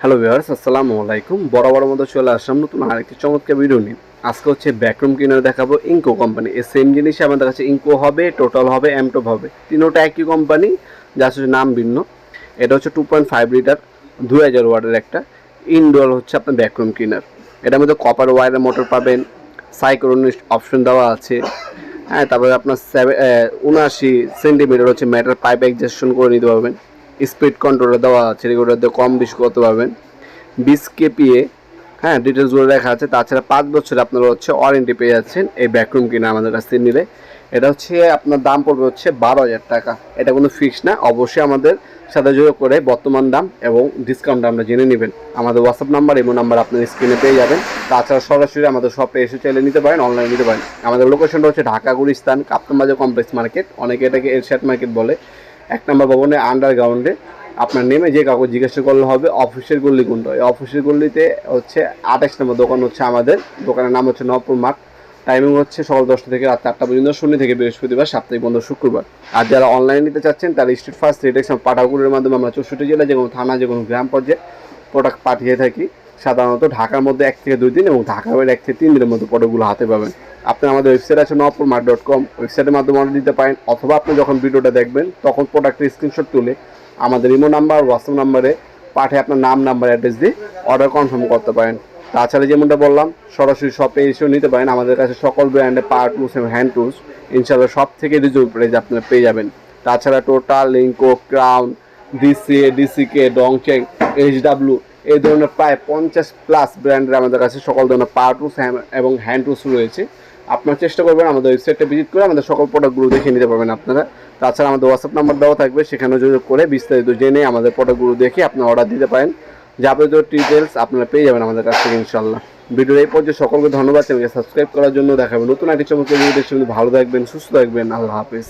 Hello viewers আসসালামু আলাইকুম। বড় মতো চলে আসলাম নতুন আরেকটি চমৎকার ভিডিও নিয়ে। আজকে হচ্ছে ব্যাকরুম কিনার দেখাবো ইনকো কোম্পানি এই সেম জিনিসই আমাদের কাছে ইনকো হবে টোটাল হবে এমটপ হবে। তিনোটা একই কোম্পানি যা হচ্ছে নাম ভিন্ন। এটা হচ্ছে টু পয়েন্ট ফাইভ লিটার দুই হাজার ওয়ার্ডের একটা। ইনডোর হচ্ছে আপনার ব্যাকরুম ক্লিনার এটার মধ্যে কপার ওয়ারের মোটর পাবেন সাইক্রোন অপশন দেওয়া আছে। হ্যাঁ তারপরে আপনার সেভেন উনআশি সেন্টিমিটার হচ্ছে ম্যাটার পাইপ অ্যাডজাস্টন করে নিতে পারবেন। স্পিড কন্ট্রোলার দেওয়া আছে রেগুলার কম বেশি করতে পারবেন বিশ কেপিএ হ্যাঁ ডিটেলসগুলো লেখা আছে। তাছাড়া পাঁচ বছরে আপনারা হচ্ছে ওয়ারেন্টি পেয়ে যাচ্ছেন এই ব্যাকরুম কিনা আমাদের কাছ থেকে নিলে। এটা হচ্ছে আপনার দাম পড়বে হচ্ছে বারো হাজার টাকা। এটা কোনো ফিক্স না, অবশ্যই আমাদের সাথে যোগাযোগ করে বর্তমান দাম এবং ডিসকাউন্ট আমরা জেনে নেবেন। আমাদের হোয়াটসঅ্যাপ নাম্বার এবং নাম্বার আপনার স্ক্রিনে পেয়ে যাবেন। তাছাড়া সরাসরি আমাদের শপে এসে চাইলে নিতে পারেন অনলাইনে নিতে পারেন। আমাদের লোকেশনটা হচ্ছে ঢাকা, গুলিস্তান কাপ্তানবাজার কমপ্লেক্স মার্কেট অনেকে এটাকে এরশাদ মার্কেট বলে। এক নম্বর ভবনে আন্ডারগ্রাউন্ডে আপনার নেমে যে কাউকে জিজ্ঞাসা করলে হবে অফিসের গল্লি কোনটা এই অফিসের গল্লিতে হচ্ছে আঠাশ নম্বর দোকান হচ্ছে আমাদের। দোকানের নাম হচ্ছে নবপুর মাঠ। টাইমিং হচ্ছে সকাল দশটা থেকে রাত আটটা পর্যন্ত, শনি থেকে বৃহস্পতিবার, সাপ্তাহিক বন্ধ শুক্রবার। আর যারা অনলাইনে নিতে চাচ্ছেন, তারা স্ট্রিট ফার্স্ট রিটেকশন পাঠাগুলোর মাধ্যমে আমরা চৌষট্টি জেলা যে কোনো থানা, যে কোনো গ্রাম পর্যায়ে প্রোডাক্ট পাঠিয়ে থাকি। সাধারণত ঢাকার মধ্যে এক থেকে দুই দিন এবং ঢাকার বাইরে এক থেকে তিন দিনের মধ্যে প্রোডাক্টগুলো হাতে পাবেন। আপনি আমাদের ওয়েবসাইট আছে নবপুর মার্ট ডট কম ওয়েবসাইটের মাধ্যমে অর্ডার দিতে পারেন, অথবা আপনি যখন ভিডিওটা দেখবেন, তখন প্রোডাক্টের স্ক্রিনশট তুলে আমাদের ইমো নাম্বার হোয়াটসঅ্যাপ নাম্বারে পাঠিয়ে আপনার নাম নাম্বার অ্যাড্রেস দিয়ে অর্ডার কনফার্ম করতে পারেন। তাছাড়া যেমনটা বললাম, সরাসরি শপে এসেও নিতে পারেন। আমাদের কাছে সকল ব্র্যান্ডের পাওয়ার টুলস এবং হ্যান্ড টুলস ইনশাল্লাহ সব থেকে রিজনেবল প্রাইস আপনারা পেয়ে যাবেন। তাছাড়া total লিঙ্কো Crown DCA DCK Dongcheng HW এই ধরনের প্রায় পঞ্চাশ প্লাস ব্র্যান্ডের আমাদের কাছে সকল ধরনের পাওয়ার টুলস এবং হ্যান্ড টুলস রয়েছে। আপনারা চেষ্টা করবেন আমাদের ওয়েবসাইটটা ভিজিট করে আমাদের সকল প্রোডাক্টগুলো দেখে নিতে পারবেন আপনারা। তাছাড়া আমাদের হোয়াটসঅ্যাপ নাম্বার দেওয়া থাকবে সেখানে যোগাযোগ করে বিস্তারিত জেনে আমাদের প্রোডাক্টগুলো দেখে আপনারা অর্ডার দিতে পারেন। যাবতীয় ডিটেলস আপনারা পেয়ে যাবেন আমাদের কাছ থেকে ইনশাল্লাহ ভিডিওর এই পর্যায়ে সকলকে ধন্যবাদ, চ্যানেলকে সাবস্ক্রাইব করার জন্য দেখাবেন নতুন একটি চমৎকার ভিডিও দেখতে ভালো থাকবেন, সুস্থ থাকবেন, আল্লাহ হাফেজ।